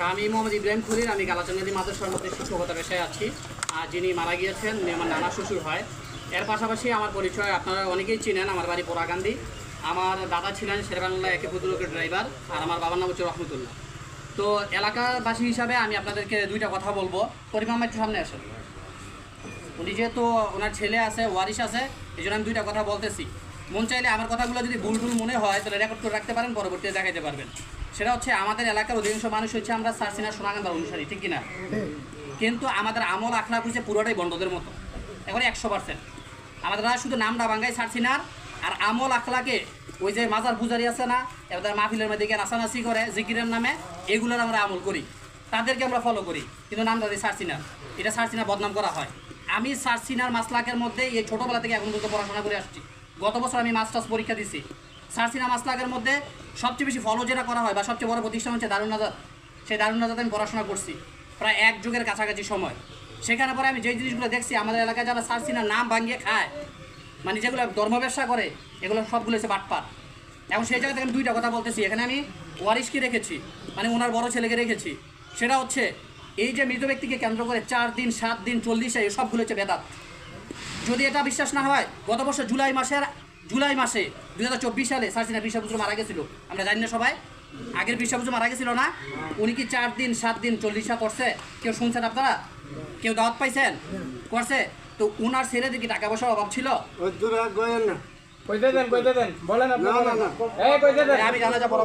নমস্কার আমি মোহাম্মদ ইব্রাহিম খলিল, আমি গালাচন্দি মাদ্রাসার মধ্যে শিক্ষকতা পেশায় আছি। আর যিনি মারা গিয়েছেন আমার নানা শ্বশুর হয়। এর পাশাপাশি আমার পরিচয়, আপনারা অনেকেই চিনেন, আমার বাড়ি পোড়াকান্দি আমার দাদা ছিলেন শেরবাংলা একে পুতুলকের ড্রাইভার, আর আমার বাবার নাম হচ্ছে রহমতুল্লাহ। তো এলাকাবাসী হিসাবে আমি আপনাদেরকে দুইটা কথা বলব। পরিমাণ একটু সামনে আসেন। উনি যেহেতু ওনার ছেলে আছে, ওয়ারিশ আছে, এই জন্য আমি দুইটা কথা বলতেছি। মন চাইলে আমার কথাগুলো যদি ভুল ভুল মনে হয়, তাহলে রেকর্ড করে রাখতে পারেন, পরবর্তীতে দেখাইতে পারবেন। সেটা হচ্ছে আমাদের এলাকার অধিকাংশ মানুষ হচ্ছে আমরা সার্সিনা সোনাগান্ধার অনুসারী, ঠিক কিনা? কিন্তু আমাদের আমল আখলাখ হচ্ছে পুরোটাই বন্ধদের মতো এখন একশো পার্সেন্ট আমাদের শুধু নামটা বাঙ্গাই সার্সিনার আর আমল আখলাকে ওই যে মাজার পূজারি আছে না, এবার মাহফিলের মধ্যে গিয়ে নাচানাচি করে, জিকিরের নামে এগুলোর আমরা আমল করি, তাদেরকে আমরা ফলো করি, কিন্তু নামটা দিই সার্সিনার এটা সার্সিনার বদনাম করা হয়। আমি সার্সিনার মাসলাকের মধ্যে এই ছোটোবেলা থেকে এখন পর্যন্ত পড়াশোনা করে আসছি। গত বছর আমি মাস্টার্স পরীক্ষা দিছি। সার্সিনা মাসলাকের মধ্যে সবচেয়ে বেশি ফলো যেটা করা হয় বা সবচেয়ে বড় প্রতিষ্ঠান হচ্ছে দারুণ সেই দারুণ আমি পড়াশোনা করছি প্রায় এক যুগের কাছাকাছি সময়। সেখানে পরে আমি যেই জিনিসগুলো দেখছি, আমাদের এলাকায় যারা সারসিনা নাম ভাঙিয়ে খায় মানে যেগুলো ধর্ম ব্যবসা করে, এগুলো সবগুলো হচ্ছে বাটপার। এখন সেই জায়গা থেকে আমি দুইটা কথা বলতেছি। এখানে আমি ওয়ারিশকে রেখেছি মানে ওনার বড় ছেলেকে রেখেছি। সেটা হচ্ছে, এই যে মৃত ব্যক্তিকে কেন্দ্র করে চার দিন, সাত দিন, চল্লিশে সবগুলো হচ্ছে বেদাত। যদি এটা বিশ্বাস না হয়, গত বছর জুলাই মাসের জুলাই মাসে দু হাজার চব্বিশ সালে সার্সিনা বিশ্বপুত্র মারা গেছিল। আমরা জানি না সবাই। আগের বিশ্বপুত্র মারা গেছিল না। উনি কি চার দিন সাত দিন চল্লিশা করছে? কেউ শুনছেন আপনারা? কেউ দাওয়াত পাইছেন? করছে? তো উনার ছেলেদের কি টাকা পয়সার অভাব ছিল। না। কইতে দেন কইতে দেন বলেন আপনি না, না, বলেন। না। এই কইতে দেন। আমি জানা যা বড়